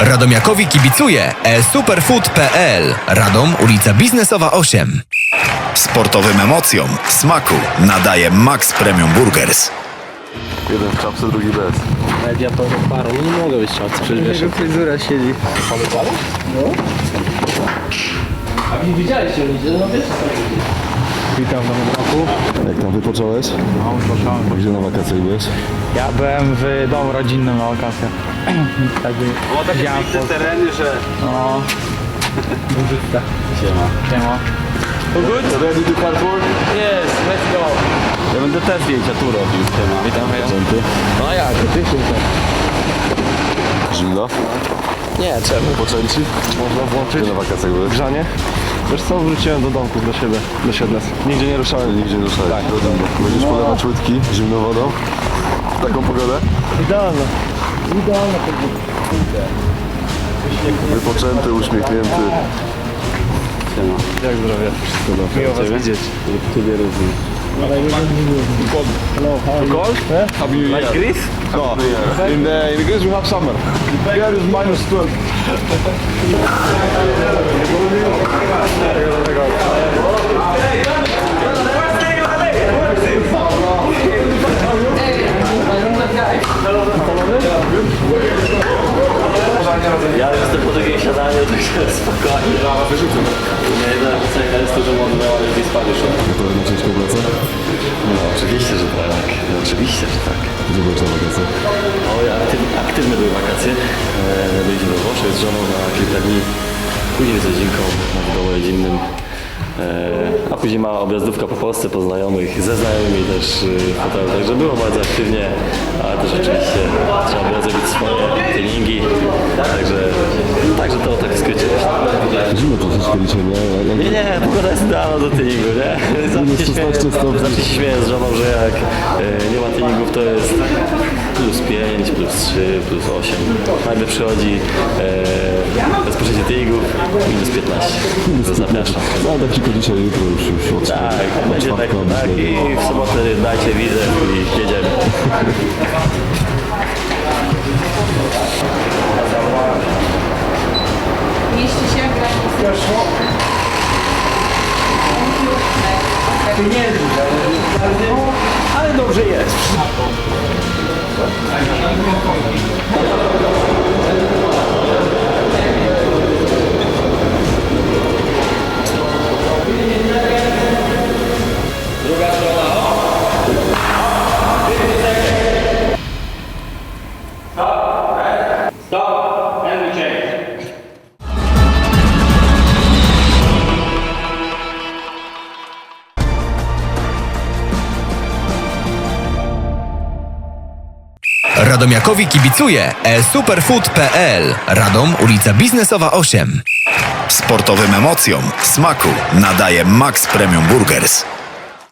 Radomiakowi kibicuje e-superfood.pl Radom, ulica Biznesowa 8. Sportowym emocjom smaku nadaje Max Premium Burgers. Jeden w czapce, drugi bez. Nawet ja pełną parą, no nie mogę być ciący, przecież wiesz. Jego fryzura siedzi. A wy widzieliście ludzie, no wiesz Witam w nowym roku. Jak tam wypocząłeś? No, proszę. Gdzie na wakacje byłeś? Ja byłem w domu rodzinnym na wakacjach. Także takie widziałem piękne po- tereny, że... No. Burzysta. Siema. Siema. Ready to hard work? Yes, let's go. Ja będę te zdjęcia tu robił. Siema. Witam. Rzęty? No jak, ty super. Zimno? Nie, czemu? Poczęci? Można włączyć Gdzie na wakacjach byłeś? grzanie. Wiesz co, wróciłem do domków, do siebie, do Siedles. Nigdzie nie ruszałem. Nigdzie nie ruszałeś. Tak. Do domu. Będziesz polewać łydki zimną wodą? W taką pogodę? Idealne. Idealne Wypoczęty, uśmiechnięty. Siema. Jak zdrowie? Wszystko dobrze. Miło was widzieć. Tobie również. Cold? Like Greece? No. In the, in Greece we have summer. Here is minus 12. Ja jestem po takim siadaniu, także spokojnie. Nie, no, cena jest to, że może miała lepiej spać już. Gotowy na ciężką pracę? No, oczywiście, że tak. No, oczywiście, że tak. Gdzie byłeś na wakacjach? O, aktyw, aktywne były wakacje. E, byliśmy we Włoszech z żoną na kilka dni. Później z rodzinką w domu rodzinnym. E, a później mała objazdówka po Polsce, po znajomych, ze znajomymi też e, hotelu. Także było bardzo aktywnie, ale też oczywiście trzeba było zrobić swoje treningi. Także, także to tak w skrócie. Zimno troszeczkę dzisiaj, nie? Nie, nie, pogoda jest idealna do treningu, nie? Zawsze się, 16 śmieję, zawsze się śmieję z żoną, że jak e, nie ma treningów, to jest plus 5, plus 3, plus 8. Nagle przychodzi e, rozpoczęcie treningów, minus 15. To zapraszam. No tak tylko dzisiaj, jutro już, już od Tak, od będzie tak, tak i w sobotę dajcie widzę i jedziemy. Mieści się granicy. Ale dobrze jest. Radomiakowi kibicuje e-superfood.pl Radom, ulica Biznesowa 8. Sportowym emocjom smaku nadaje Max Premium Burgers.